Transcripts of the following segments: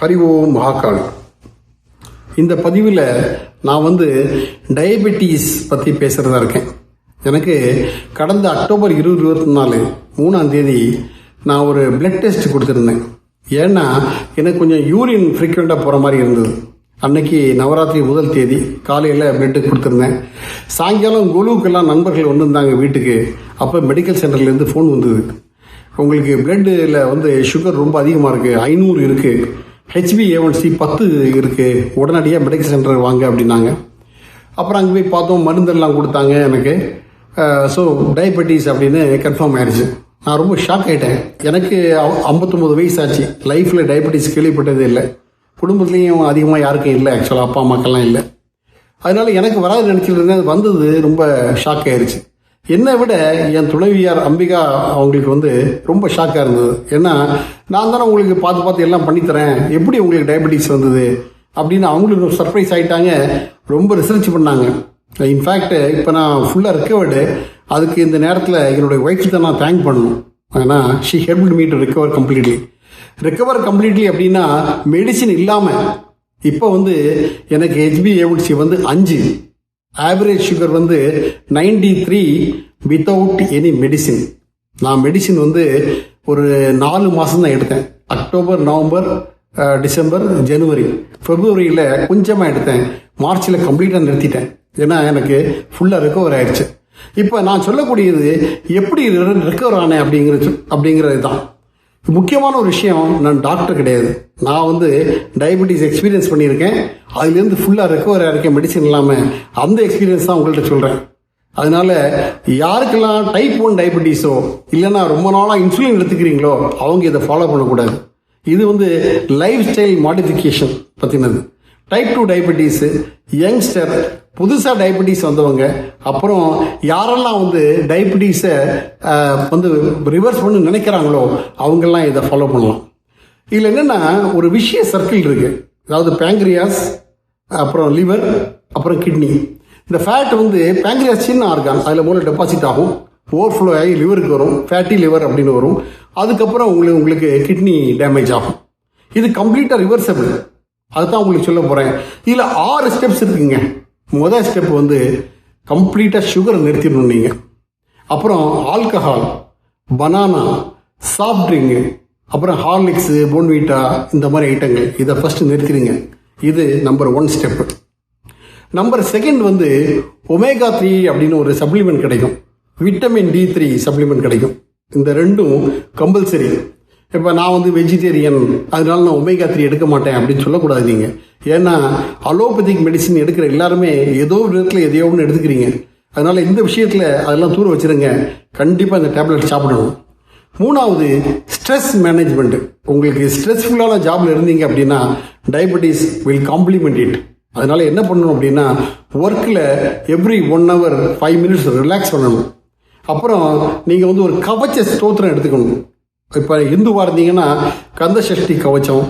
ஹரி ஓம் மகாகாளி. இந்த பதிவில் நான் வந்து டயபெட்டிஸ் பற்றி பேசுகிறதா இருக்கேன். எனக்கு கடந்த அக்டோபர் இருபது இருபத்தி நாலு மூணாம் தேதி நான் ஒரு பிளட் டெஸ்ட் கொடுத்துருந்தேன். ஏன்னா எனக்கு கொஞ்சம் யூரின் ஃப்ரீக்வெண்ட்டாக போகிற மாதிரி இருந்தது. அன்னைக்கு நவராத்திரி முதல் தேதி காலையில் பிளட்டு கொடுத்துருந்தேன். சாயங்காலம் குழுவுக்கெல்லாம் நண்பர்கள் வந்திருந்தாங்க வீட்டுக்கு. அப்போ மெடிக்கல் சென்டர்லேருந்து ஃபோன் வந்தது. உங்களுக்கு பிளட்டில் வந்து சுகர் ரொம்ப அதிகமாக இருக்குது ஐநூறு இருக்குது ஹெச்பிஏஒன்சி பத்து இருக்குது உடனடியாக மெடிக்கல் சென்டர் வாங்க அப்படின்னாங்க. அப்புறம் அங்கே போய் பார்த்தோம் மருந்தெல்லாம் கொடுத்தாங்க எனக்கு. ஸோ டயபெட்டிஸ் அப்படின்னு கன்ஃபார்ம் ஆயிடுச்சு நான் ரொம்ப ஷாக் ஆகிட்டேன் எனக்கு ஐம்பத்தொம்பது வயசு ஆச்சு லைஃப்பில் டயபெட்டிஸ் கேள்விப்பட்டதே இல்லை. குடும்பத்துலேயும் அதிகமாக யாருக்கும் இல்லை. ஆக்சுவலாக அப்பா அம்மாக்கெல்லாம் இல்லை. அதனால எனக்கு வராது நினச்சிட்டு இருந்தேன். அது வந்தது ரொம்ப ஷாக் ஆயிடுச்சு என்னை விட என் துணைவியார் அம்பிகா அவங்களுக்கு வந்து ரொம்ப ஷாக்காக இருந்தது. ஏன்னா நான் தானே உங்களுக்கு பார்த்து பார்த்து எல்லாம் பண்ணித்தரேன் எப்படி உங்களுக்கு டயபெட்டிஸ் வந்தது அப்படின்னு அவங்களுக்கு சர்ப்ரைஸ் ஆகிட்டாங்க ரொம்ப ரிசர்ச் பண்ணாங்க. இன்ஃபேக்ட் இப்போ நான் ஃபுல்லாக ரிக்கவர்டு அதுக்கு இந்த நேரத்தில் என்னுடைய ஒய்ஃப் தான் நான் தேங்க் பண்ணணும். ஏன்னா she help me to recover completely recover completely அப்படின்னா மெடிசின் இல்லாமல் இப்போ வந்து எனக்கு H B A B C வந்து அஞ்சு. ஆவரேஜ் சுகர் வந்து ninety three without any medicine நான் மெடிசின் வந்து ஒரு நாலு மாதம் தான் எடுத்தேன். அக்டோபர் நவம்பர் டிசம்பர் ஜனவரி பிப்ரவரியில் கொஞ்சமாக எடுத்தேன். மார்ச்சில் கம்ப்ளீட்டாக நிறுத்திட்டேன். ஏன்னா எனக்கு ஃபுல்லாக ரெக்கவர் ஆயிடுச்சு. இப்போ நான் சொல்லக்கூடியது எப்படி ரெக்கவர் ஆனேன் அப்படிங்கிறது அப்படிங்கிறது தான் முக்கியமான ஒரு விஷயம் நான் டாக்டர் கிடையாது. நான் வந்து டயபெட்டிஸ் எக்ஸ்பீரியன்ஸ் பண்ணியிருக்கேன். அதுலேருந்து ஃபுல்லாக ரெக்கவர் ஆகிருக்கேன் மெடிசன் இல்லாமல் அந்த எக்ஸ்பீரியன்ஸ் தான் உங்கள்கிட்ட சொல்கிறேன் அதனால யாருக்கெல்லாம் டைப் ஒன் டயபெட்டிஸோ இல்லைன்னா ரொம்ப நாளாக இன்சுலின் எடுத்துக்கிறீங்களோ அவங்க இதை ஃபாலோ பண்ணக்கூடாது. இது வந்து லைஃப் ஸ்டைல் மாடிஃபிகேஷன் பற்றினது டைப் டூ டயபெட்டிஸு யங்ஸ்டர் புதுசாக டயபெட்டிஸ் வந்தவங்க அப்புறம் யாரெல்லாம் வந்து டயபெட்டிஸை வந்து ரிவர்ஸ் பண்ண நினைக்கிறாங்களோ அவங்கெல்லாம் இதை ஃபாலோ பண்ணலாம். இதில் என்னென்னா ஒரு விஷய சர்க்கிள் இருக்குது அதாவது பேங்க்ரியாஸ் அப்புறம் லிவர் அப்புறம் கிட்னி இந்த ஃபேட் வந்து பேங்க்ரியாஸ் சின்ன ஆர்கான் அதில் மூலம் டெபாசிட் ஆகும். ஓவர்ஃப்ளோ ஆகி லிவருக்கு வரும். ஃபேட்டி லிவர் அப்படின்னு வரும். அதுக்கப்புறம் உங்களுக்கு உங்களுக்கு கிட்னி டேமேஜ் ஆகும். இது கம்ப்ளீட்டாக ரிவர்சபிள் அதுதான் உங்களுக்கு சொல்ல போகிறேன் இதில் ஆறு ஸ்டெப்ஸ் இருக்குங்க. முதல் ஸ்டெப் வந்து கம்ப்ளீட்டாக சுகரை நிறுத்திடணும் நீங்கள் அப்புறம் ஆல்கஹால் பனானா சாஃப்ட் ட்ரிங்கு அப்புறம் ஹார்லிக்ஸு போன்வீட்டா இந்த மாதிரி ஐட்டங்கள் இதை ஃபஸ்ட்டு நிறுத்திடுங்க. இது number one step number second வந்து ஒமேகா த்ரீ அப்படின்னு ஒரு சப்ளிமெண்ட் கிடைக்கும். விட்டமின் டி த்ரீ சப்ளிமெண்ட் கிடைக்கும். இந்த ரெண்டும் கம்பல்சரி இப்போ நான் வந்து வெஜிடேரியன் அதனால நான் ஒமேகா த்ரீ எடுக்க மாட்டேன் அப்படின்னு சொல்லக்கூடாது நீங்கள் ஏன்னா அலோபதிக் மெடிசின் எடுக்கிற எல்லாருமே ஏதோ ஒரு விதத்தில் எதையோ ஒன்று எடுத்துக்கிறீங்க. அதனால் இந்த விஷயத்தில் அதெல்லாம் தூர வச்சிருங்க. கண்டிப்பாக இந்த டேப்லெட் சாப்பிடணும். மூணாவது ஸ்ட்ரெஸ் மேனேஜ்மெண்ட் உங்களுக்கு ஸ்ட்ரெஸ்ஃபுல்லான ஜாப்ல இருந்தீங்க அப்படின்னா டயபெட்டிஸ் வில் காம்ப்ளிமெண்ட் இட் அதனால என்ன பண்ணணும் அப்படின்னா ஒர்க்கில் every one hour five minutes relax பண்ணணும். அப்புறம் நீங்கள் வந்து ஒரு கவச்ச ஸ்தோத்திரம் எடுத்துக்கணும். இப்போ இந்துவாக இருந்தீங்கன்னா கந்த சஷ்டி கவச்சம்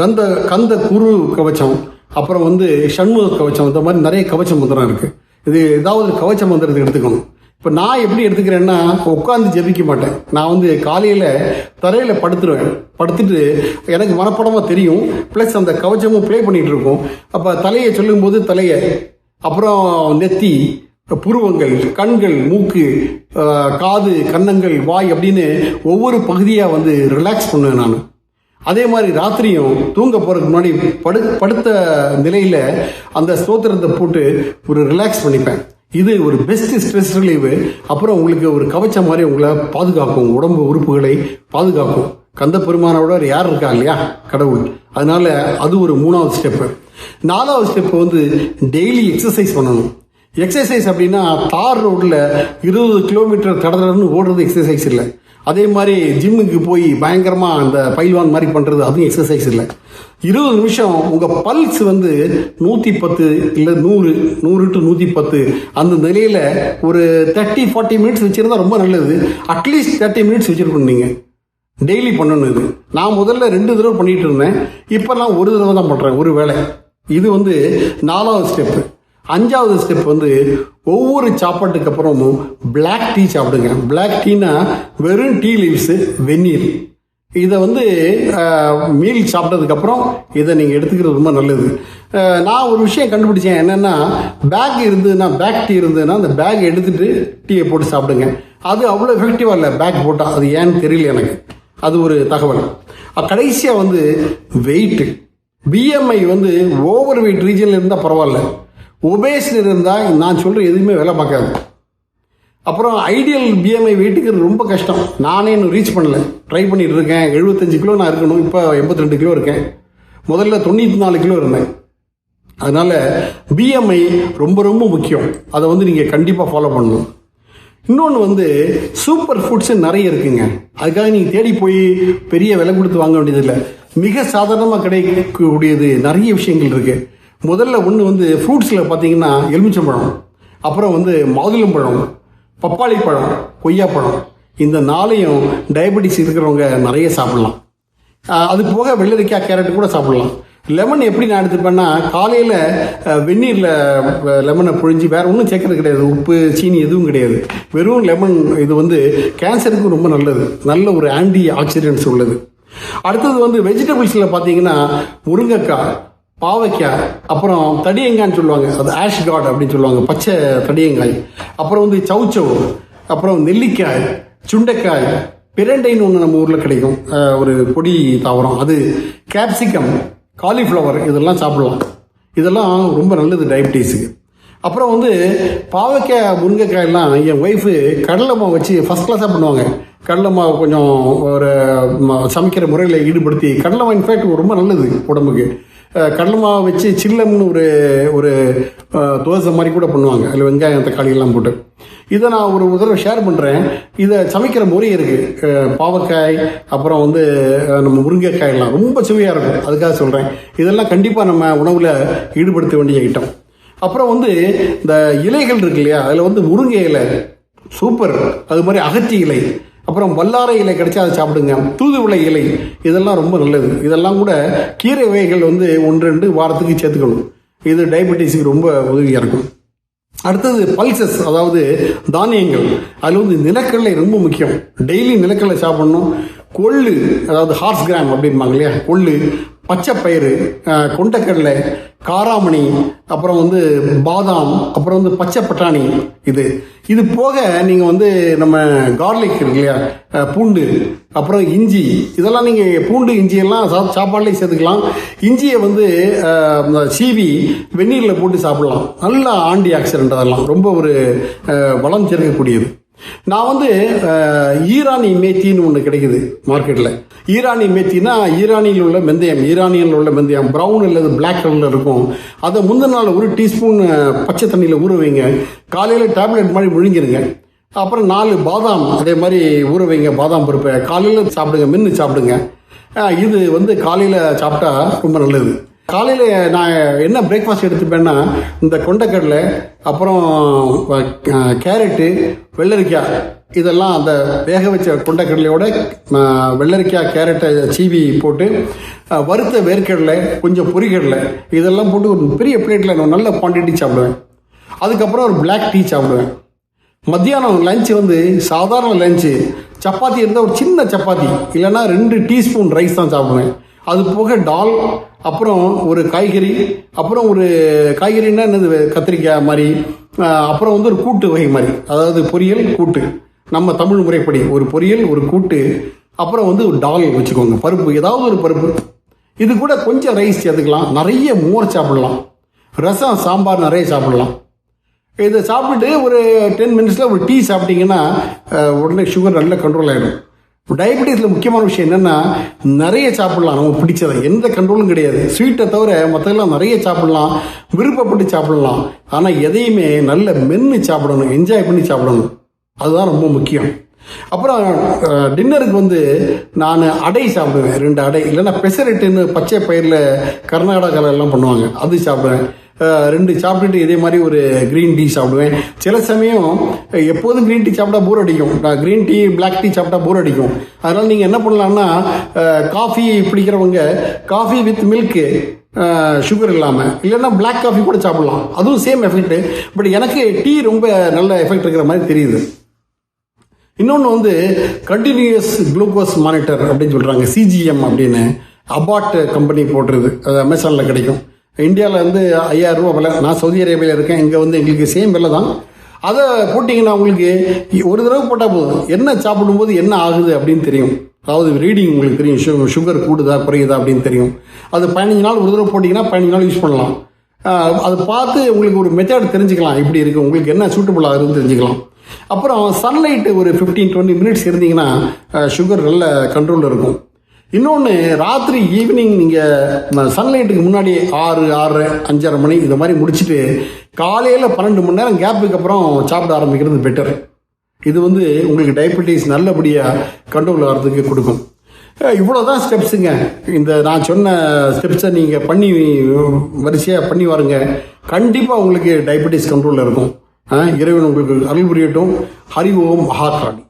கந்த கந்த குரு கவச்சம் அப்புறம் வந்து சண்முக கவச்சம் இந்த மாதிரி நிறைய கவச்ச மந்திரம் இருக்குது இது ஏதாவது கவச்ச மந்திரத்தை எடுத்துக்கணும். இப்போ நான் எப்படி எடுத்துக்கிறேன்னா உட்காந்து ஜெபிக்க மாட்டேன். நான் வந்து காலையில் தரையில் படுத்துருவேன். படுத்துட்டு எனக்கு மனப்படமாக தெரியும். ப்ளஸ் அந்த கவச்சமும் ப்ளே பண்ணிகிட்டு இருக்கும். அப்போ தலையை சொல்லும்போது தலையை அப்புறம் நெத்தி புருவங்கள் கண்கள் மூக்கு காது கன்னங்கள் வாய் அப்படின்னு ஒவ்வொரு பகுதியாக வந்து ரிலாக்ஸ் பண்ணுவேன் நான். அதே மாதிரி ராத்திரியும் தூங்க போகிறதுக்கு முன்னாடி படு படுத்த நிலையில் அந்த ஸ்தோத்திரத்தை போட்டு ஒரு ரிலாக்ஸ் பண்ணிப்பேன். இது ஒரு பெஸ்ட் ஸ்ட்ரெஸ் ரிலீவு அப்புறம் உங்களுக்கு ஒரு கவச்சம் மாதிரி உங்களை பாதுகாக்கும். உடம்பு உறுப்புகளை பாதுகாக்கும். கந்த பெருமானோட யார் இருக்கா இல்லையா? கடவுள். அதனால அது ஒரு மூணாவது ஸ்டெப்பு நாலாவது ஸ்டெப் வந்து டெய்லி எக்ஸசைஸ் பண்ணணும். எக்ஸசைஸ் அப்படின்னா தார் ரோட்டில் இருபது கிலோமீட்டர் தடதடன்னு ஓடுறது எக்ஸசைஸ் இல்லை. அதே மாதிரி ஜிம்முக்கு போய் பயங்கரமாக அந்த பைல்வான் மாதிரி பண்ணுறது அதுவும் எக்ஸசைஸ் இல்லை. இருபது நிமிஷம் உங்கள் பல்ஸ் வந்து நூற்றி பத்து இல்லை நூறு நூறு டு நூற்றி பத்து அந்த நிலையில் ஒரு தேர்ட்டி ஃபார்ட்டி மினிட்ஸ் வச்சுருந்தா ரொம்ப நல்லது. அட்லீஸ்ட் தேர்ட்டி மினிட்ஸ் வச்சுருக்கணும் நீங்கள் டெய்லி பண்ணணும் இது. நான் முதல்ல ரெண்டு தடவை பண்ணிகிட்டு இருந்தேன். இப்போல்லாம் ஒரு தடவை தான் பண்ணுறேன் ஒரு வேளை. இது வந்து நாலாவது ஸ்டெப்பு அஞ்சாவது ஸ்டெப் வந்து ஒவ்வொரு சாப்பாட்டுக்கு அப்புறமும் பிளாக் டீ சாப்பிடுங்க. பிளாக் டீனா வெறும் டீ லீவ்ஸு வெந்நீர் இதை வந்து மீல் சாப்பிட்டதுக்கப்புறம் இதை நீங்கள் எடுத்துக்கிறது ரொம்ப நல்லது. நான் ஒரு விஷயம் கண்டுபிடிச்சேன் என்னென்னா பேக் இருந்ததுன்னா பேக் டீ இருந்ததுன்னா அந்த பேக் எடுத்துட்டு டீயை போட்டு சாப்பிடுங்க. அது அவ்வளோ எஃபெக்டிவாக இல்லை பேக் போட்டால் அது ஏன்னு தெரியல எனக்கு. அது ஒரு தகவல். கடைசியாக வந்து வெயிட்டு பிஎம்ஐ வந்து ஓவர் வெயிட் ரீஜனில் இருந்தால் பரவாயில்ல. ஒபேஸில் இருந்தால் நான் சொல்கிற எதுவுமே வேலை பார்க்காது. அப்புறம் ஐடியல் பிஎம்ஐ வெயிட்டுக்கு ரொம்ப கஷ்டம். நானே இன்னும் ரீச் பண்ணல. ட்ரை பண்ணிட்டு இருக்கேன். எழுபத்தஞ்சு கிலோ நான் இருக்கணும். இப்போ எண்பத்தி ரெண்டு கிலோ இருக்கேன். முதல்ல தொண்ணூற்றி நாலு கிலோ இருந்தேன். அதனால் பிஎம்ஐ ரொம்ப ரொம்ப முக்கியம். அதை வந்து நீங்கள் கண்டிப்பாக ஃபாலோ பண்ணணும். இன்னொன்று வந்து சூப்பர் ஃபுட்ஸ் நிறைய இருக்குங்க. அதுக்காக நீங்கள் தேடி போய் பெரிய விலை கொடுத்து வாங்க வேண்டியதில்லை. மிக சாதாரணமாக கிடைக்கக்கூடியது நிறைய விஷயங்கள் இருக்குது முதல்ல ஒன்று வந்து ஃப்ரூட்ஸில் பார்த்தீங்கன்னா எலுமிச்சம்பழம் அப்புறம் வந்து மாதுளம்பழம் பப்பாளி பழம் கொய்யாப்பழம். இந்த நாளையும் டயபெட்டிஸ் இருக்கிறவங்க நிறைய சாப்பிட்லாம். அது போக வெள்ளரிக்காய் கேரட் கூட சாப்பிட்லாம். லெமன் எப்படி நான் எடுத்துப்பேன்னா காலையில் வெந்நீரில் லெமனை புழிஞ்சு வேறு ஒன்றும் சேர்க்கறது கிடையாது. உப்பு சீனி எதுவும் கிடையாது. வெறும் லெமன் இது வந்து கேன்சருக்கு ரொம்ப நல்லது. நல்ல ஒரு ஆன்டி ஆக்சிடென்ட்ஸ் உள்ளது. அடுத்தது வந்து வெஜிடபிள்ஸில் பார்த்தீங்கன்னா முருங்கைக்காய் பாவைக்காய் அப்புறம் தடியங்காய்ன்னு சொல்லுவாங்க. அது ஆஷ் காட் அப்படின்னு சொல்லுவாங்க. பச்சை தடியங்காய். அப்புறம் வந்து சவுச்சவு அப்புறம் நெல்லிக்காய் சுண்டைக்காய் பிரண்டைன்னு ஒன்று நம்ம ஊரில் கிடைக்கும். ஒரு பொடி தாவரம். அது கேப்சிகம் காலிஃப்ளவர் இதெல்லாம் சாப்பிடலாம். இதெல்லாம் ரொம்ப நல்லது டயபிட்டிஸுக்கு அப்புறம் வந்து பாவைக்காய் முருங்கைக்காயெல்லாம் என் ஒய்ஃபு கடலை மாவு வச்சு ஃபஸ்ட் கிளாஸாக பண்ணுவாங்க. கடலை மாவு கொஞ்சம் ஒரு சமைக்கிற முறையில் ஈடுபடுத்தி கடலை மாவு இன்ஃபேக்ட் ரொம்ப நல்லது உடம்புக்கு. கடலை மாவை வச்சு சில்லம்னு ஒரு ஒரு தோசை மாதிரி கூட பண்ணுவாங்க. அதில் வெங்காயம் தக்காளிகள்லாம் போட்டு. இதை நான் ஒரு தடவை ஷேர் பண்ணுறேன் இதை சமைக்கிற முறை இருக்குது பாவக்காய் அப்புறம் வந்து நம்ம முருங்கைக்காய் எல்லாம். ரொம்ப சுவையாக இருக்கும். அதுக்காக சொல்கிறேன் இதெல்லாம் கண்டிப்பாக நம்ம உணவில் ஈடுபடுத்த வேண்டிய ஐட்டம் அப்புறம் வந்து இந்த இலைகள் இருக்கு இல்லையா? அதில் வந்து முருங்கை இலை. சூப்பர். அது மாதிரி அகத்தி இலை. அப்புறம் வல்லாரை இலை கிடைச்சா அதை சாப்பிடுங்க. தூதுவளை இலை இதெல்லாம் ரொம்ப நல்லது. இதெல்லாம் கூட கீரை வகைகள் வந்து ஒன்று ரெண்டு வாரத்துக்கு சேர்த்துக்கணும். இது டயபெட்டிஸுக்கு ரொம்ப உதவியாக இருக்கும். அடுத்தது பல்சஸ் அதாவது தானியங்கள். அதில் வந்து நிலக்கடலை ரொம்ப முக்கியம். டெய்லி நிலக்கடலை சாப்பிடணும். கொள்ளு அதாவது ஹார்ஸ் கிராம் அப்படிம்பாங்க இல்லையா? கொள்ளு பச்சை பயிறு கொண்டக்கடலை காராமணி அப்புறம் வந்து பாதாம் அப்புறம் வந்து பச்சை பட்டாணி இது. இது போக நீங்கள் வந்து நம்ம கார்லிக் இருக்கு இல்லையா? பூண்டு அப்புறம் இஞ்சி. இதெல்லாம் நீங்கள் பூண்டு இஞ்சியெல்லாம் சா- சாப்பாடுலேயும் சேர்த்துக்கலாம். இஞ்சியை வந்து சீவி வெந்நீரில் போட்டு சாப்பிடலாம். நல்லா ஆண்டி ஆக்சிடென்ட் அதெல்லாம். ரொம்ப ஒரு வளம் சேர்க்கக்கூடியது நான் வந்து ஈரானி மேத்தின்னு ஒன்று கிடைக்குது மார்க்கெட்டில் ஈரானி மேத்தினா ஈரானியில் உள்ள மெந்தயம் ஈரானியில் உள்ள வெந்தயம் ப்ரௌன் அல்லது பிளாக் கலரில் இருக்கும். அதை முந்தின நாள் ஒரு டீஸ்பூன் பச்சை தண்ணியில் ஊற வைங்க. காலையில் டேப்லெட் மாதிரி விழுங்கிருங்க அப்புறம் நாலு பாதாம் அதே மாதிரி ஊற வைங்க பாதாம் பருப்பை. காலையில் சாப்பிடுங்க மென்று சாப்பிடுங்க. இது வந்து காலையில் சாப்பிட்டா ரொம்ப நல்லது. காலையில் நான் என்ன பிரேக்ஃபாஸ்ட் எடுத்துப்பேன்னா இந்த கொண்டைக்கடலை அப்புறம் கேரட்டு வெள்ளரிக்காய் இதெல்லாம் அந்த வேக வச்ச கொண்டைக்கடலையோட வெள்ளரிக்காய் கேரட்டை சீவி போட்டு வறுத்த வேர்க்கடலை கொஞ்சம் பொறிக்கடலை இதெல்லாம் போட்டு ஒரு பெரிய பிளேட்டில் நான் நல்ல குவான்டிட்டி சாப்பிடுவேன். அதுக்கப்புறம் ஒரு பிளாக் டீ சாப்பிடுவேன். மத்தியானம் லஞ்சு வந்து சாதாரண லஞ்சு சப்பாத்தி இருந்தால் ஒரு சின்ன சப்பாத்தி இல்லைன்னா ரெண்டு டீஸ்பூன் ரைஸ் தான் சாப்பிடுவேன். அது போக டால் அப்புறம் ஒரு காய்கறி அப்புறம் ஒரு காய்கறின்னா என்னது கத்திரிக்காய் மாதிரி அப்புறம் வந்து ஒரு கூட்டு வகை மாதிரி. அதாவது பொரியல் கூட்டு. நம்ம தமிழ் முறைப்படி ஒரு பொரியல் ஒரு கூட்டு அப்புறம் வந்து ஒரு டால் வச்சுக்கோங்க. பருப்பு ஏதாவது ஒரு பருப்பு. இது கூட கொஞ்சம் ரைஸ் சேர்த்துக்கலாம். நிறைய மோர் சாப்பிடலாம். ரசம் சாம்பார் நிறைய சாப்பிடலாம். இதை சாப்பிட்டுட்டு ஒரு டென் மினிட்ஸில் ஒரு டீ சாப்பிட்டீங்கன்னா உடனே சுகர் நல்ல கண்ட்ரோல் ஆகிடும் டயபெட்டிஸில் முக்கியமான விஷயம் என்னென்னா நிறைய சாப்பிடலாம். நமக்கு பிடிச்சதை. எந்த கண்ட்ரோலும் கிடையாது. ஸ்வீட்டை தவிர மற்றதெல்லாம் நிறைய சாப்பிடலாம். விருப்பப்பட்டு சாப்பிடலாம். ஆனால் எதையுமே நல்ல மென்று சாப்பிடணும். என்ஜாய் பண்ணி சாப்பிடணும். அதுதான் ரொம்ப முக்கியம். அப்புறம் டின்னருக்கு வந்து நான் அடை சாப்பிடுவேன். ரெண்டு அடை. இல்லைன்னா பெசரெட்டுன்னு பச்சை பயிரில் கர்நாடகாவில் எல்லாம் பண்ணுவாங்க. அது சாப்பிடுவேன். ரெண்டு சாப்பிட்டுட்டு இதே மாதிரி ஒரு க்ரீன் டீ சாப்பிடுவேன். சில சமயம் எப்போதும் க்ரீன் டீ சாப்பிட்டா போர் அடிக்கும். நான் க்ரீன் டீ பிளாக் டீ சாப்பிட்டா போர் அடிக்கும். அதனால் நீங்கள் என்ன பண்ணலான்னா காஃபி பிடிக்கிறவங்க காஃபி வித் மில்க்கு சுகர் இல்லாமல் இல்லைன்னா பிளாக் காஃபி கூட சாப்பிடலாம். அதுவும் சேம் எஃபெக்ட்டு பட் எனக்கு டீ ரொம்ப நல்ல எஃபெக்ட் இருக்கிற மாதிரி தெரியுது. இன்னொன்று வந்து கண்டினியூஸ் குளுக்கோஸ் மானிட்டர் அப்படின்னு சொல்கிறாங்க சிஜிஎம் அப்படின்னு அபாட் கம்பெனி போட்டுருது. அது அமேசானில் கிடைக்கும். இந்தியாவில் வந்து ஐயாயிரம் ரூபா விலை. நான் சவுதி அரேபியாவில் இருக்கேன். இங்கே வந்து எங்களுக்கு சேம் விலை தான். அதை போட்டிங்கன்னா உங்களுக்கு ஒரு தடவை போட்டால் போதும். என்ன சாப்பிடும்போது என்ன ஆகுது அப்படின்னு தெரியும். அதாவது ரீடிங் உங்களுக்கு தெரியும். சு சுகர் கூடுதா குறையுதா அப்படின்னு தெரியும். அது பதினஞ்சு நாள் ஒரு தடவை போட்டிங்கன்னா பதினஞ்சு நாள் யூஸ் பண்ணலாம். அதை பார்த்து உங்களுக்கு ஒரு மெத்தட் தெரிஞ்சுக்கலாம். இப்படி இருக்குது உங்களுக்கு என்ன சூட்டபுள் ஆகுதுன்னு தெரிஞ்சுக்கலாம். அப்புறம் சன்லைட் ஒரு ஃபிஃப்டீன் டுவெண்ட்டி மினிட்ஸ் இருந்தீங்கன்னா சுகர் நல்ல கண்ட்ரோலில் இருக்கும். இன்னொன்று ராத்திரி ஈவினிங் நீங்கள் சன்லைட்டுக்கு முன்னாடி ஆறு ஆறு அஞ்சரை மணி இந்த மாதிரி முடிச்சுட்டு காலையில் பன்னெண்டு மணி நேரம் கேப்புக்கு அப்புறம் சாப்பிட ஆரம்பிக்கிறது பெட்டர் இது வந்து உங்களுக்கு டயபெட்டிஸ் நல்லபடியாக கண்ட்ரோல் ஆகிறதுக்கு கொடுக்கும். இவ்வளோ தான் ஸ்டெப்ஸுங்க இந்த நான் சொன்ன ஸ்டெப்ஸை நீங்கள் பண்ணி வரிசையாக பண்ணி வாருங்க. கண்டிப்பாக உங்களுக்கு டயபெட்டிஸ் கண்ட்ரோலில் இருக்கும். ஆ, இறைவன் உங்களுக்கு அருள் புரியட்டும் ஹரி ஓம் மகாகாளி.